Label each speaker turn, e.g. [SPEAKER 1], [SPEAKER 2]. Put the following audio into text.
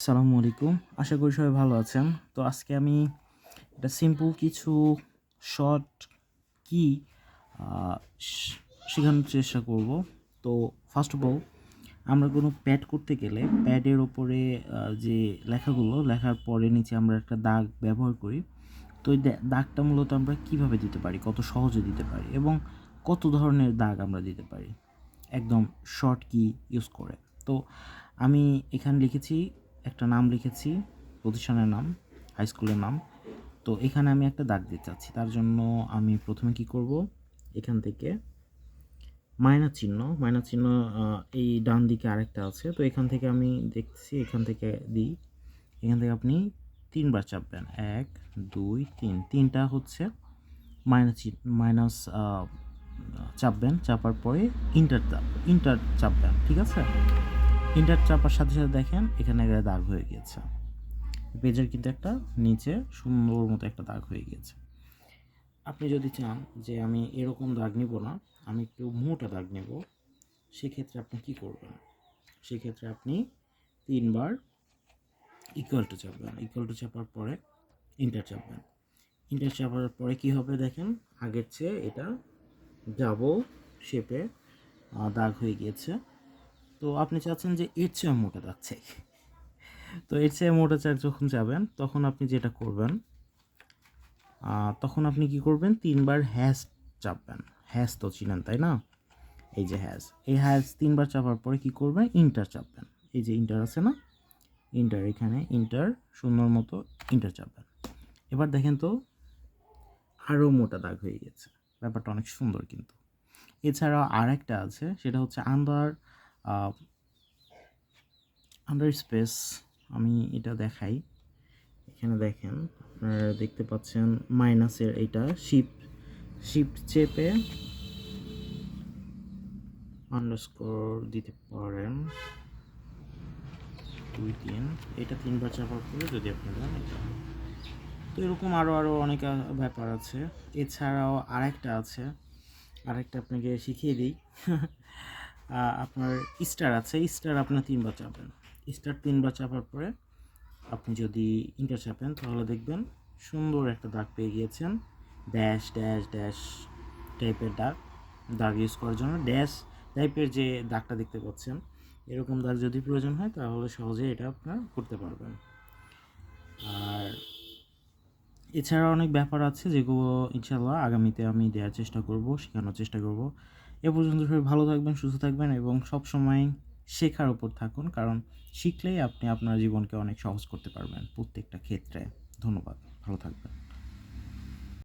[SPEAKER 1] আসসালামু আলাইকুম। আশা করি সবাই ভালো আছেন। তো আজকে আমি এটা সিম্পল কিছু শর্ট কি শেখানোর চেষ্টা করব। তো ফার্স্ট অফ অল আমরা কোনো প্যাড করতে গেলে প্যাডের ওপরে যে লেখাগুলো, লেখার পরে নিচে আমরা একটা দাগ ব্যবহার করি। তো দা- দাগটা মূলত আমরা কীভাবে দিতে পারি, কত সহজে দিতে পারি এবং কত ধরনের দাগ আমরা দিতে পারি। একদম শর্ট কি ইউজ করে। তো আমি এখানে লিখেছি একটা নাম লিখেছি, প্রতিষ্ঠানের নাম হাই স্কুলের নাম। তো এখানে আমি একটা দাগ দিতে চাচ্ছি, তার জন্য আমি প্রথমে কি করব? এখান থেকে মাইনাস চিহ্ন মাইনাস চিহ্ন এই ডান দিকে আরেকটা আছে। তো এখান থেকে আমি দেখছি, এখান থেকে দিই। এখান থেকে আপনি তিনবার চাপবেন। এক, দুই, তিন। তিনটা হচ্ছে মাইনাস মাইনাস চাপবেন। চাপার পরে ইন্টার চাপ ইন্টার চাপবেন, ঠিক আছে? ইন্টার চাপার সাথে সাথে দেখেন এখানে একটা দাগ হয়ে গিয়েছে। পেজের কিন্তু একটা নিচে সুন্দর মতো একটা দাগ হয়ে গিয়েছে। আপনি যদি চান যে আমি এরকম দাগ নিব না, আমি একটু মোটা দাগ নেব, সেক্ষেত্রে আপনি কি করবেন? সেক্ষেত্রে আপনি তিনবার ইকুয়াল টু চাপবেন। ইকুয়াল টু চাপার পরে ইন্টার চাপবেন। ইন্টার চাপার পরে কি হবে দেখেন? আগের চেয়ে এটা ডাবল শেপে দাগ হয়ে গিয়েছে। তো আপনি চাচ্ছেন যে এর চেয়ে মোটা চাই। তো এর চেয়ে মোটা চাক যখন যাবেন, তখন আপনি যেটা করবেন তখন আপনি কি করবেন? তিনবার হ্যাশ চাপবেন। হ্যাশ তো চিনেন, তাই না? এই যে হ্যাশ। এই হ্যাশ তিনবার চাপার পরে কি করবেন? ইন্টার চাপবেন। এই যে ইন্টার আছে না? ইন্টার এখানে, ইন্টার সুন্দর মতো ইন্টার চাপবেন। এবার দেখেন তো আরও মোটা দাগ হয়ে গেছে। ব্যাপারটা অনেক সুন্দর কিন্তু। এছাড়াও আর একটা আছে, সেটা হচ্ছে আন্ডার আন্ডার স্পেস আমি এটা দেখাই। এখানে দেখেন, আপনারা দেখতে পাচ্ছেন মাইনাসের এইটা শিপ শিপ চেপে আন্ডারস্কোর দিতে পারেন। দুই তিন, এটা তিনবার চাপার পরে যদি আপনি দেন এটা। তো এরকম আরও আরও অনেক ব্যাপার আছে। এছাড়াও আরেকটা আছে। আরেকটা আপনাকে শিখিয়ে দিই। আপনার স্টার আছে, স্টার আপনার তিনবার চাপেন। স্টার তিনবার চাপার পরে আপনি যদি ইন্টার চাপেন, তাহলে দেখবেন সুন্দর একটা দাগ পেয়ে গিয়েছেন। ড্যাশ ড্যাশ ড্যাশ টাইপের দাগ দাগ ইউজ করার জন্য ড্যাশ টাইপের যে দাগটা দেখতে পাচ্ছেন, এরকম দাগ যদি প্রয়োজন হয়, তাহলে সহজে এটা আপনার করতে পারবেন। আর এছাড়া অনেক ব্যাপার আছে যেগুলো ইনশাল্লাহ আগামীতে আমি দেওয়ার চেষ্টা করব, শেখানোর চেষ্টা করব। এ পর্যন্ত সবাই ভালো থাকবেন, সুস্থ থাকবেন এবং সব সময় শেখার উপর থাকুন, কারণ শিখলেই আপনি আপনার জীবনকে অনেক সহজ করতে পারবেন প্রত্যেকটা ক্ষেত্রে। ধন্যবাদ, ভালো থাকবেন।